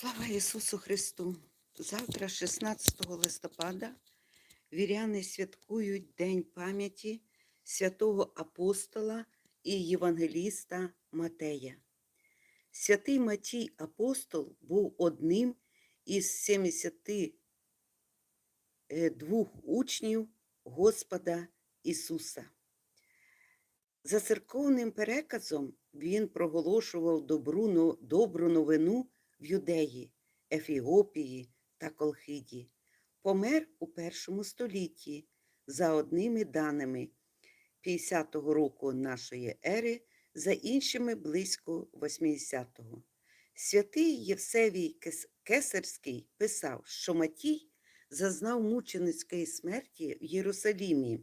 Слава Ісусу Христу! Завтра, 16 листопада, віряни святкують День пам'яті святого апостола і євангеліста Матея. Святий Матій апостол був одним із 72 учнів Господа Ісуса. За церковним переказом він проголошував добру, добру новину в Юдеї, Ефіопії та Колхиді. Помер у першому столітті за одними даними 50-го року нашої ери, за іншими близько 80-го. Святий Євсевій Кесарський писав, що Матій зазнав мученицької смерті в Єрусалімі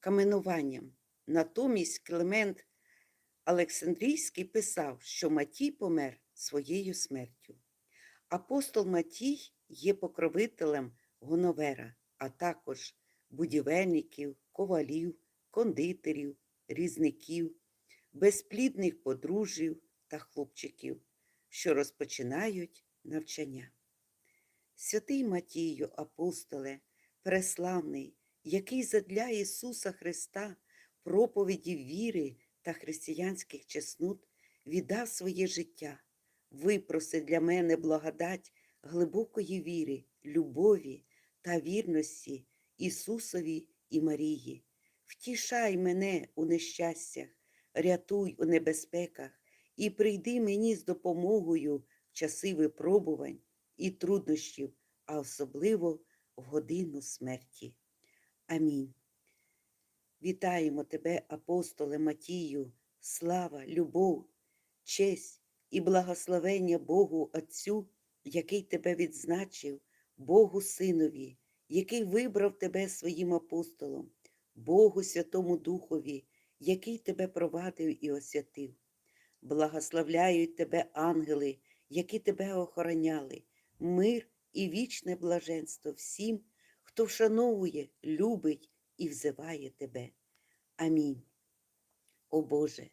каменуванням. Натомість Климент Олександрійський писав, що Матій помер своєю смертю. Апостол Матій є покровителем Гоновера, а також будівельників, ковалів, кондитерів, різників, безплідних подружжів та хлопчиків, що розпочинають навчання. Святий Матію, апостоле, преславний, який задля Ісуса Христа проповіді віри та християнських чеснот віддав своє життя, випроси для мене благодать глибокої віри, любові та вірності Ісусові і Марії. Втішай мене у нещастях, рятуй у небезпеках і прийди мені з допомогою в часи випробувань і труднощів, а особливо в годину смерті. Амінь. Вітаємо тебе, апостоле Матію, слава, любов, честь і благословення Богу Отцю, який тебе відзначив, Богу Синові, який вибрав тебе своїм апостолом, Богу Святому Духові, який тебе провадив і освятив. Благословляють тебе ангели, які тебе охороняли, мир і вічне блаженство всім, хто вшановує, любить і взиває тебе. Амінь. О Боже,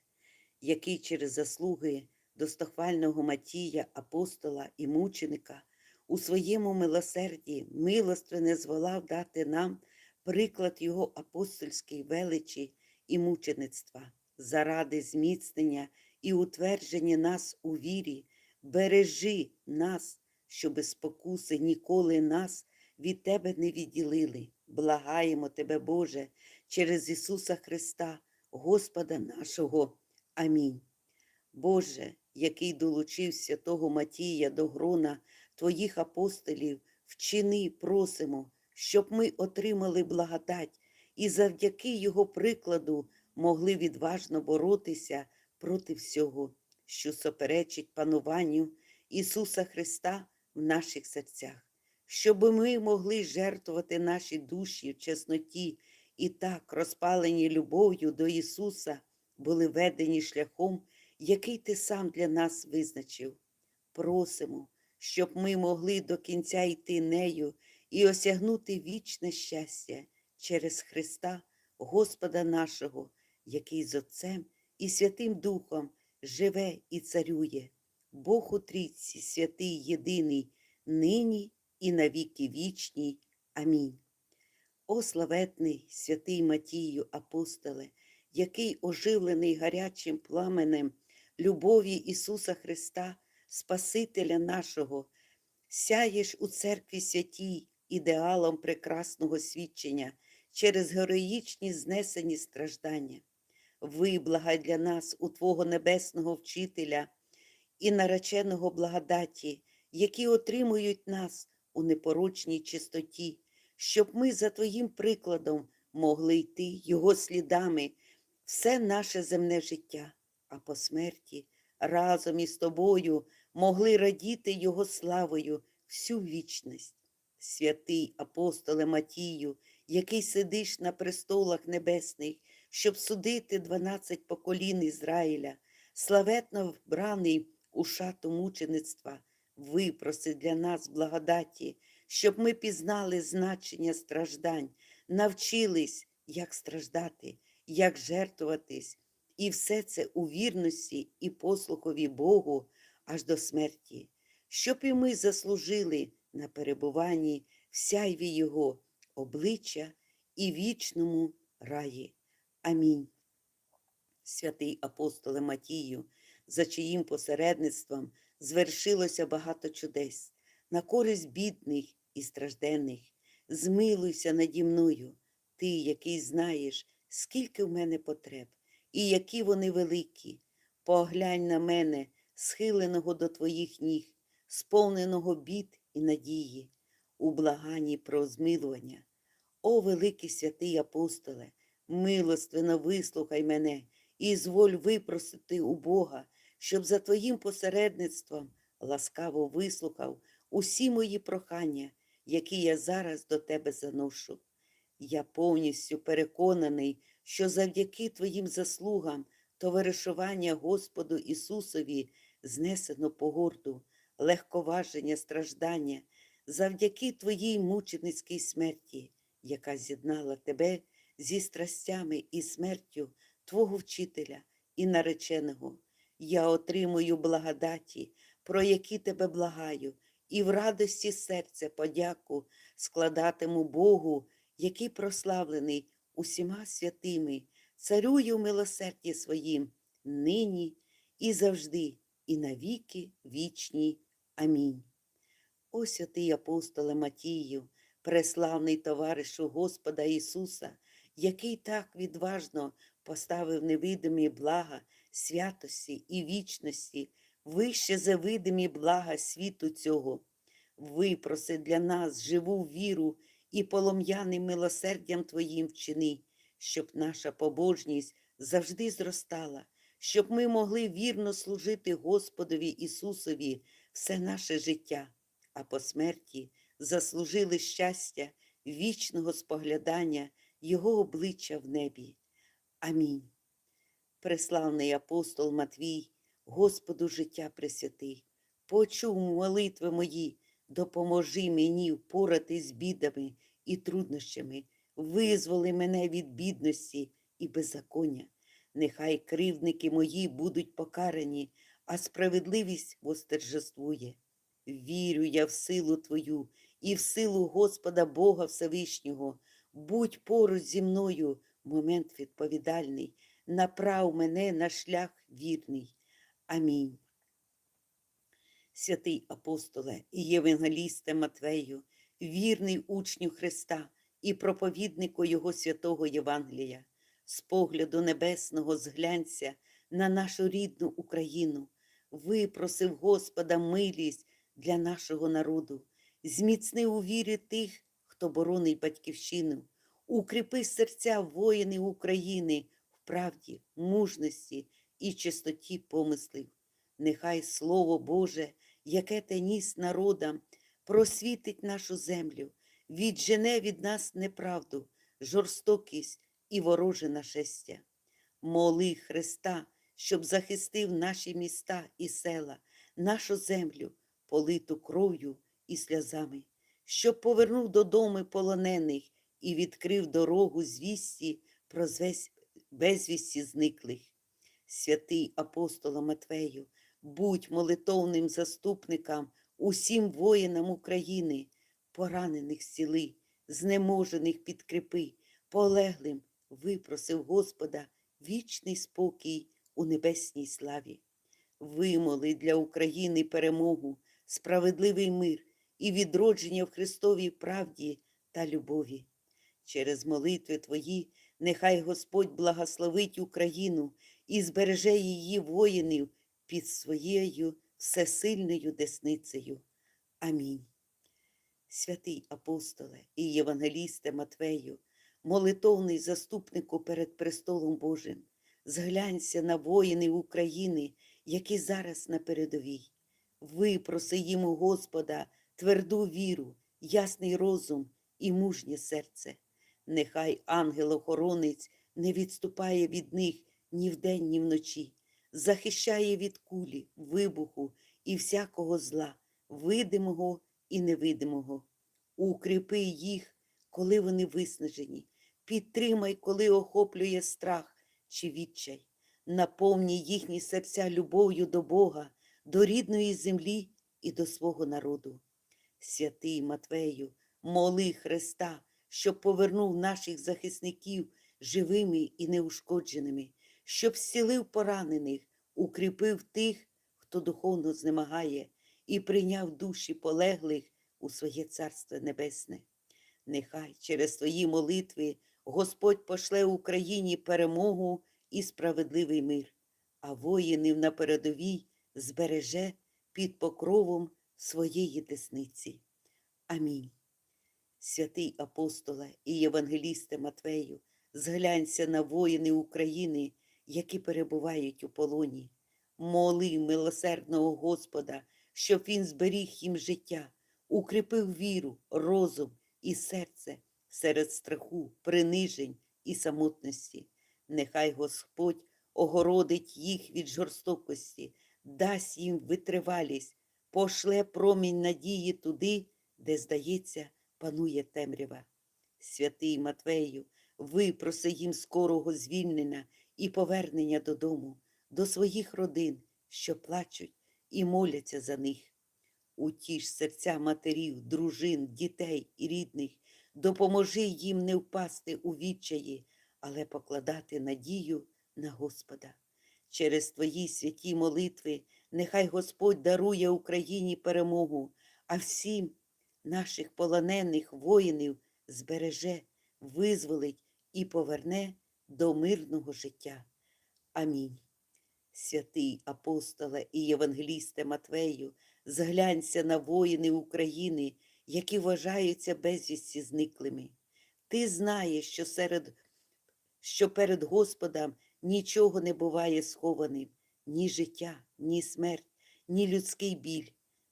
який через заслуги достохвального Матія, апостола і мученика у своєму милосерді милостивне зволав дати нам приклад Його апостольської величі і мучеництва, заради зміцнення і утвердження нас у вірі, бережи нас, щоби спокуси ніколи нас від Тебе не відділили. Благаємо Тебе, Боже, через Ісуса Христа, Господа нашого. Амінь. Боже, який долучив святого Матія до грона Твоїх апостолів, вчини, просимо, щоб ми отримали благодать і завдяки Його прикладу могли відважно боротися проти всього, що суперечить пануванню Ісуса Христа в наших серцях, щоб ми могли жертвувати наші душі в чесноті і так, розпалені любов'ю до Ісуса, були ведені шляхом, який Ти сам для нас визначив. Просимо, щоб ми могли до кінця йти нею і осягнути вічне щастя через Христа, Господа нашого, який з Отцем і Святим Духом живе і царює, Бог у трійці, святий єдиний, нині і навіки вічні. Амінь. О славетний святий Матію, апостоле, який оживлений гарячим пламенем любові Ісуса Христа, Спасителя нашого, сяєш у церкві святій ідеалом прекрасного свідчення через героїчні знесені страждання. Виблагай для нас у Твого небесного вчителя і нареченого благодаті, які отримують нас у непорочній чистоті, щоб ми за Твоїм прикладом могли йти Його слідами все наше земне життя, а по смерті разом із Тобою могли радіти Його славою всю вічність. Святий апостоле Матію, який сидиш на престолах небесних, щоб судити дванадцять поколінь Ізраїля, славетно вбраний у шату мучеництва, випроси для нас благодаті, щоб ми пізнали значення страждань, навчились, як страждати, як жертвуватись, і все це у вірності і послухові Богу аж до смерті, щоб і ми заслужили на перебуванні в сяйві Його обличчя і вічному раї. Амінь. Святий апостоле Матію, за чиїм посередництвом звершилося багато чудес, на користь бідних і стражденних. Змилуйся наді мною, ти, який знаєш, скільки в мене потреб, і які вони великі. Поглянь на мене, схиленого до твоїх ніг, сповненого бід і надії, у благанні про змилування. О, великий святий апостоле, милостивно вислухай мене і зволь випросити у Бога, щоб за твоїм посередництвом ласкаво вислухав усі мої прохання, які я зараз до тебе заношу. Я повністю переконаний, що завдяки твоїм заслугам товаришування Господу Ісусові знесено погорду, легковаження, страждання, завдяки твоїй мученицькій смерті, яка з'єднала тебе зі страстями і смертю Твого вчителя і нареченого. Я отримую благодаті, про які тебе благаю, і в радості серця подяку складатиму Богу, який прославлений усіма святими, царюю в милосерді своїм, нині і завжди, і навіки вічні. Амінь. О святий апостоле Матію, преславний товаришу Господа Ісуса, який так відважно поставив невидимі блага святості і вічності вище за видимі блага світу цього. Випроси для нас живу віру і полум'яним милосердям Твоїм вчини, щоб наша побожність завжди зростала, щоб ми могли вірно служити Господові Ісусові все наше життя, а по смерті заслужили щастя вічного споглядання Його обличчя в небі. Амінь. Преславний апостол Матвій, Господу життя присвятий, почув молитви мої, допоможи мені впоратись з бідами і труднощами, визволи мене від бідності і беззаконня. Нехай кривдники мої будуть покарані, а справедливість восторжествує. Вірю я в силу Твою і в силу Господа Бога Всевишнього. Будь поруч зі мною момент відповідальний, направ мене на шлях вірний. Амінь. Святий апостоле і євангелісте Матвею, вірний учню Христа і проповіднику Його святого Євангелія, з погляду небесного зглянься на нашу рідну Україну, випросив Господа милість для нашого народу, зміцни у вірі тих, хто боронить батьківщину, укріпи серця воїни України в правді, мужності і чистоті помислів. Нехай Слово Боже, яке ти ніс народам, просвітить нашу землю, віджене від нас неправду, жорстокість і вороже нашестя. Моли Христа, щоб захистив наші міста і села, нашу землю, политу кров'ю і сльозами, щоб повернув додому полонених і відкрив дорогу звісті про безвісті зниклих. Святий апостола Матвею, будь молитовним заступником усім воїнам України, поранених зціли, знеможених підкріпи, полеглим випросив Господа вічний спокій у небесній славі. Вимоли для України перемогу, справедливий мир і відродження в Христовій правді та любові. Через молитви Твої нехай Господь благословить Україну і збереже її воїнів під своєю всесильною десницею. Амінь. Святий апостоле і євангелісте Матвею, молитовний заступнику перед престолом Божим, зглянься на воїни України, які зараз на передовій. Випроси їм у Господа тверду віру, ясний розум і мужнє серце. Нехай ангел-охоронець не відступає від них ні вдень, ні вночі, захищає від кулі, вибуху і всякого зла, видимого і невидимого. Укріпи їх, коли вони виснажені, підтримай, коли охоплює страх чи відчай, наповні їхні серця любов'ю до Бога, до рідної землі і до свого народу. Святий Матвею, моли Христа, щоб повернув наших захисників живими і неушкодженими, щоб зцілив поранених, укріпив тих, хто духовно знемагає, і прийняв душі полеглих у своє Царство Небесне. Нехай через твої молитви Господь пошле Україні перемогу і справедливий мир, а воїнів на передовій збереже під покровом своєї десниці. Амінь. Святий апостоле і євангелісте Матвею, зглянься на воїни України, які перебувають у полоні. Моли милосердного Господа, щоб Він зберіг їм життя, укріпив віру, розум і серце серед страху, принижень і самотності. Нехай Господь огородить їх від жорстокості, дасть їм витривалість, пошле промінь надії туди, де, здається, панує темрява. Святий Матвею, випроси їм скорого звільнення і повернення додому, до своїх родин, що плачуть і моляться за них. Утіш серця матерів, дружин, дітей і рідних, допоможи їм не впасти у відчаї, але покладати надію на Господа. Через твої святі молитви нехай Господь дарує Україні перемогу, а всім наших полонених воїнів збереже, визволить і поверне до мирного життя. Амінь. Святий апостоле і євангелісте Матвею, зглянься на воїни України, які вважаються безвісті зниклими. Ти знаєш, що, серед, що перед Господом нічого не буває схованим, ні життя, ні смерть, ні людський біль.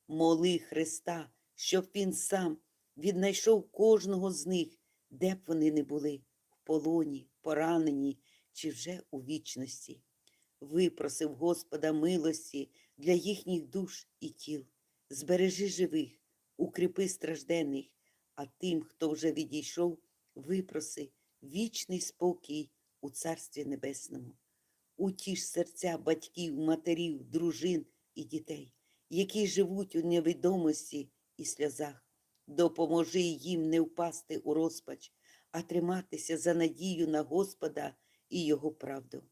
Моли Христа, щоб Він сам віднайшов кожного з них, де б вони не були, в полоні, поранені чи вже у вічності. Випросив Господа милості для їхніх душ і тіл. Збережи живих, укріпи страждених, а тим, хто вже відійшов, випроси вічний спокій у Царстві Небесному. Утіш серця батьків, матерів, дружин і дітей, які живуть у невідомості і сльозах. Допоможи їм не впасти у розпач, а триматися за надію на Господа і Його правду.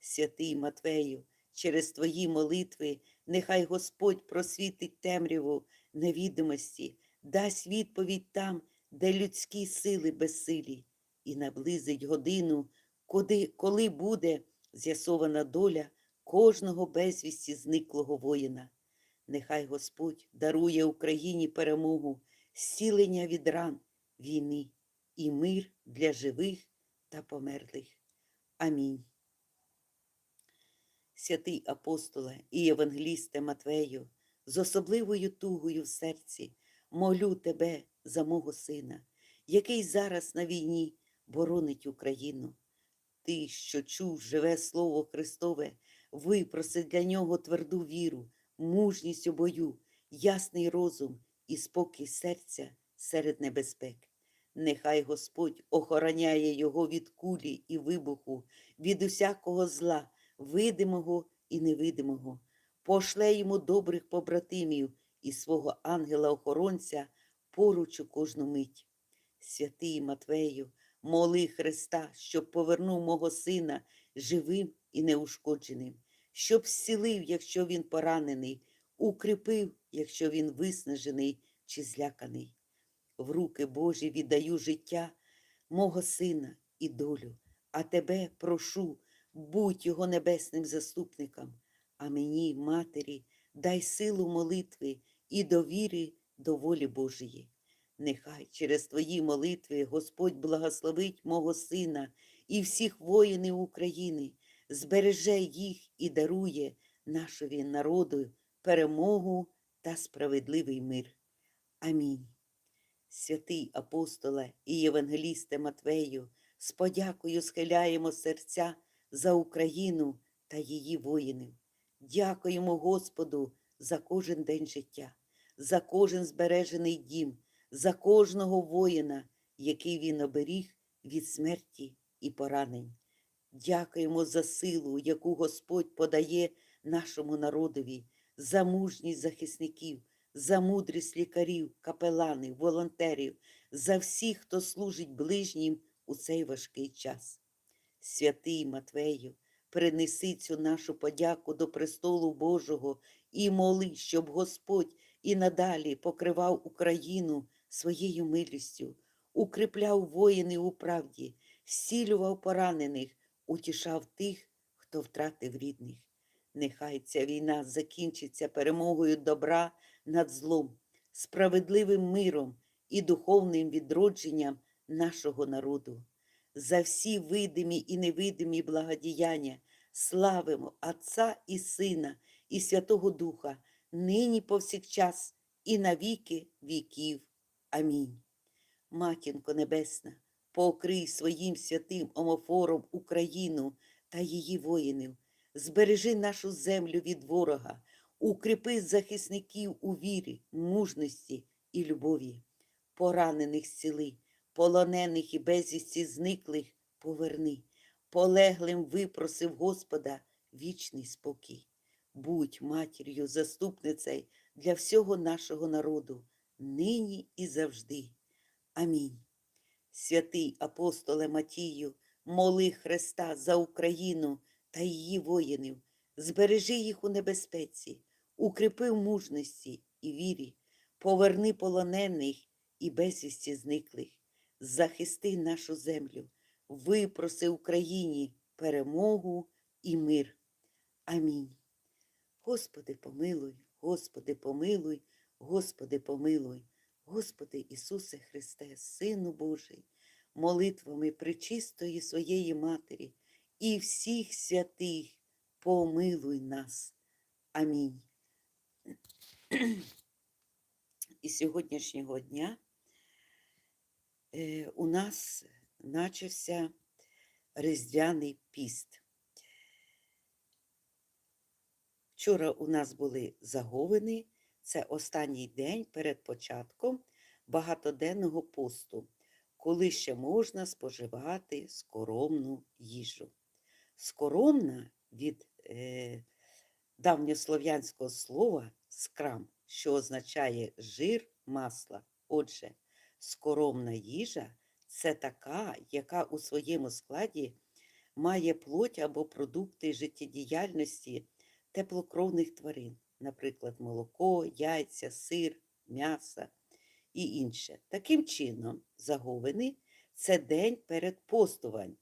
Святий Матвею, через твої молитви, нехай Господь просвітить темряву невідомості, дасть відповідь там, де людські сили безсилі, і наблизить годину, куди, коли буде з'ясована доля кожного безвісті зниклого воїна. Нехай Господь дарує Україні перемогу, зцілення від ран війни і мир для живих та померлих. Амінь. Святий апостоле і євангелісте Матвею, з особливою тугою в серці молю тебе за мого сина, який зараз на війні боронить Україну. Ти, що чув живе Слово Христове, випроси для нього тверду віру, мужність у бою, ясний розум і спокій серця серед небезпек. Нехай Господь охороняє його від кулі і вибуху, від усякого зла, видимого і невидимого, пошле йому добрих побратимів і свого ангела-охоронця поруч у кожну мить. Святий Матвею, моли Христа, щоб повернув мого сина живим і неушкодженим, щоб зцілив, якщо він поранений, укріпив, якщо він виснажений чи зляканий. В руки Божі віддаю життя мого сина і долю, а тебе прошу, будь його небесним заступником, а мені, матері, дай силу молитви і довіри до волі Божої. Нехай через твої молитви Господь благословить мого сина і всіх воїнів України, збереже їх і дарує нашові народу перемогу та справедливий мир. Амінь. Святий апостоле і євангелісте Матвею, з подякою схиляємо серця за Україну та її воїнів. Дякуємо Господу за кожен день життя, за кожен збережений дім, за кожного воїна, який він оберіг від смерті і поранень. Дякуємо за силу, яку Господь подає нашому народові, за мужність захисників, за мудрість лікарів, капеланів, волонтерів, за всіх, хто служить ближнім у цей важкий час. Святий Матвею, принеси цю нашу подяку до престолу Божого і моли, щоб Господь і надалі покривав Україну своєю милістю, укріпляв воїни у правді, зцілював поранених, утішав тих, хто втратив рідних. Нехай ця війна закінчиться перемогою добра над злом, справедливим миром і духовним відродженням нашого народу. За всі видимі і невидимі благодіяння славимо Отця і Сина і Святого Духа, нині повсякчас і на віки віків. Амінь. Матінко Небесна, покрий своїм святим омофором Україну та її воїнів, збережи нашу землю від ворога, укріпи захисників у вірі, мужності і любові, поранених зціли, полонених і безвісті зниклих поверни, полеглим випросив Господа вічний спокій. Будь матір'ю, заступницею для всього нашого народу, нині і завжди. Амінь. Святий апостоле Матію, моли Христа за Україну та її воїнів, збережи їх у небезпеці, укріпи в мужності і вірі, поверни полонених і безвісті зниклих, захисти нашу землю, випроси Україні перемогу і мир. Амінь. Господи, помилуй, Господи, помилуй, Господи, помилуй. Господи Ісусе Христе, Сину Божий, молитвами пречистої своєї Матері і всіх святих, помилуй нас. Амінь. І сьогоднішнього дня е, у нас начався Різдвяний піст. Вчора у нас були заговини. Це останній день перед початком багатоденного посту, коли ще можна споживати скоромну їжу. Скоромна від е, давньослов'янського слова скрам, що означає жир масла. Отже, скоромна їжа це така, яка у своєму складі має плоть або продукти життєдіяльності теплокровних тварин наприклад, молоко, яйця, сир, м'ясо і інше. Таким чином, заговини це день перед постувань,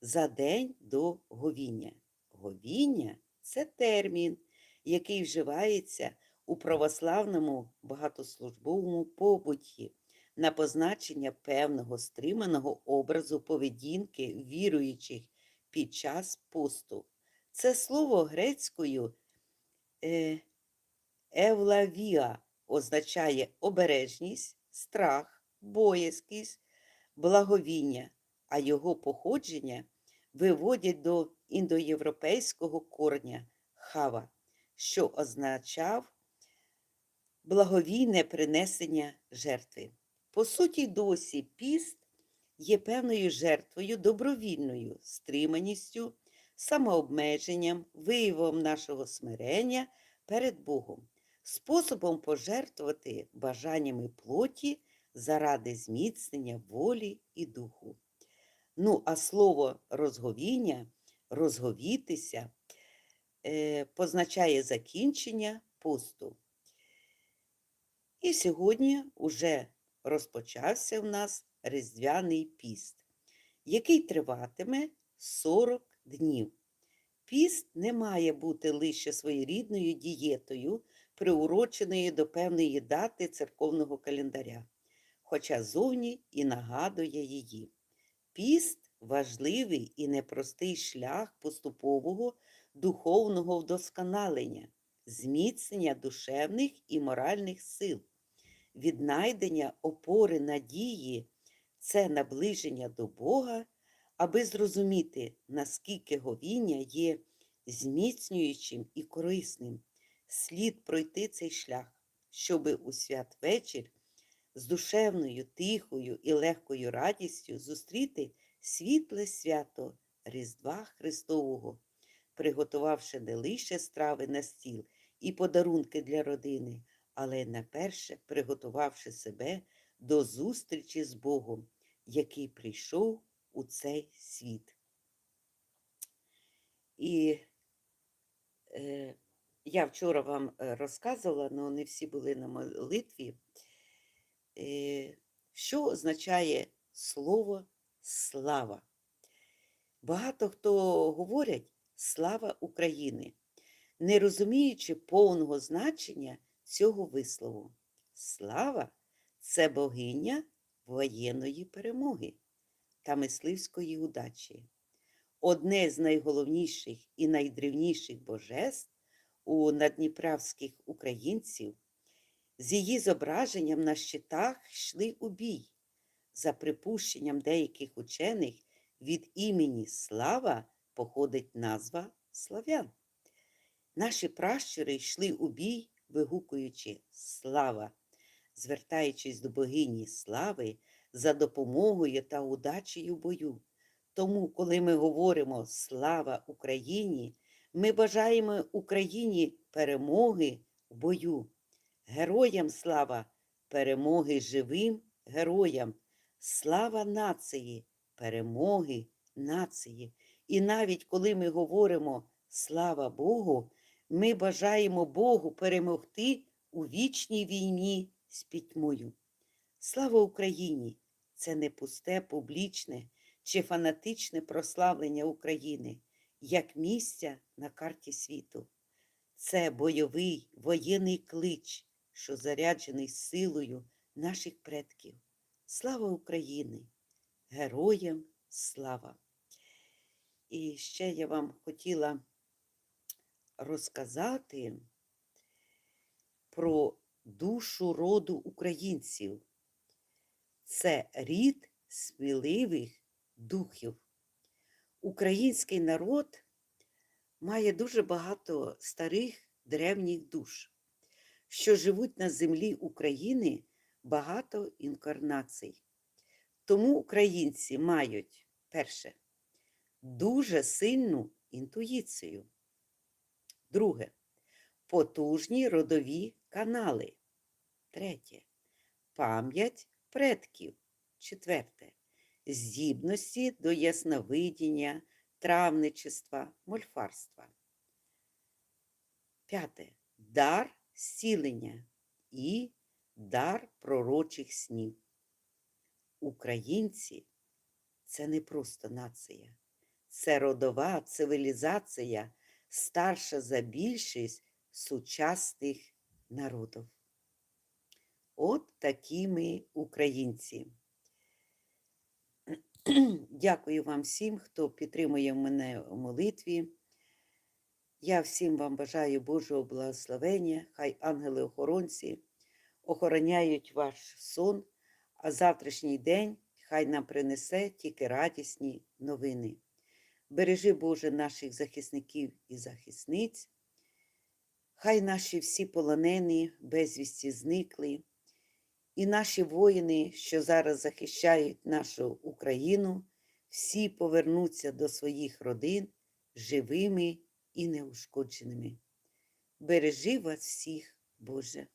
за день до говіння. Говіння це термін, який вживається у православному багатослужбовому побуті на позначення певного стриманого образу поведінки віруючих під час посту. Це слово грецькою е, евлавіа означає обережність, страх, боязкість, благовіння, а його походження виводять до індоєвропейського корня хава, що означав благовійне принесення жертви. По суті, досі піст є певною жертвою добровільною, стриманістю самообмеженням, виявом нашого смирення перед Богом, способом пожертвувати бажаннями плоті заради зміцнення волі і духу. Ну, а слово розговіння, розговітися позначає закінчення посту. І сьогодні уже розпочався в нас Різдвяний піст, який триватиме 40 днів. Піст не має бути лише своєрідною дієтою, приуроченою до певної дати церковного календаря, хоча зовні і нагадує її. Піст важливий і непростий шлях поступового духовного вдосконалення, зміцнення душевних і моральних сил, віднайдення опори надії це наближення до Бога аби зрозуміти, наскільки говіння є зміцнюючим і корисним, слід пройти цей шлях, щоби у святвечір з душевною, тихою і легкою радістю зустріти світле свято Різдва Христового, приготувавши не лише страви на стіл і подарунки для родини, але найперше приготувавши себе до зустрічі з Богом, який прийшов у цей світ. І е, я вчора вам е, розказувала, але не всі були на молитві, е, що означає слово слава. Багато хто говорять слава України, не розуміючи повного значення цього вислову. Слава це богиня воєнної перемоги та мисливської удачі. Одне з найголовніших і найдревніших божеств у надніправських українців, з її зображенням на щитах йшли у бій. За припущенням деяких учених, від імені Слава походить назва славян. Наші пращури йшли у бій, вигукуючи Слава, звертаючись до богині слави за допомогою та удачею бою. Тому, коли ми говоримо Слава Україні, ми бажаємо Україні перемоги в бою. Героям слава, перемоги живим героям, слава нації, перемоги нації. І навіть коли ми говоримо Слава Богу, ми бажаємо Богу перемогти у вічній війні з пітьмою. Слава Україні! Це не пусте, публічне чи фанатичне прославлення України як місця на карті світу. Це бойовий воєнний клич, що заряджений силою наших предків. Слава Україні! Героям слава! І ще я вам хотіла розказати про душу роду українців. Це рід сміливих духів. Український народ має дуже багато старих древніх душ, що живуть на землі України багато інкарнацій. Тому українці мають перше дуже сильну інтуїцію. Друге потужні родові канали. Третє пам'ять предків. Четверте здібності до ясновидіння, травничества, мольфарства. П'яте дар зцілення і дар пророчих снів. Українці це не просто нація, це родова цивілізація, старша за більшість сучасних народів. От такі ми українці. Дякую вам всім, хто підтримує мене у молитві. Я всім вам бажаю Божого благословення, хай ангели-охоронці охороняють ваш сон, а завтрашній день хай нам принесе тільки радісні новини. Бережи, Боже, наших захисників і захисниць, хай наші всі полонені, безвісті зникли, і наші воїни, що зараз захищають нашу Україну, всі повернуться до своїх родин живими і неушкодженими. Бережи вас всіх, Боже.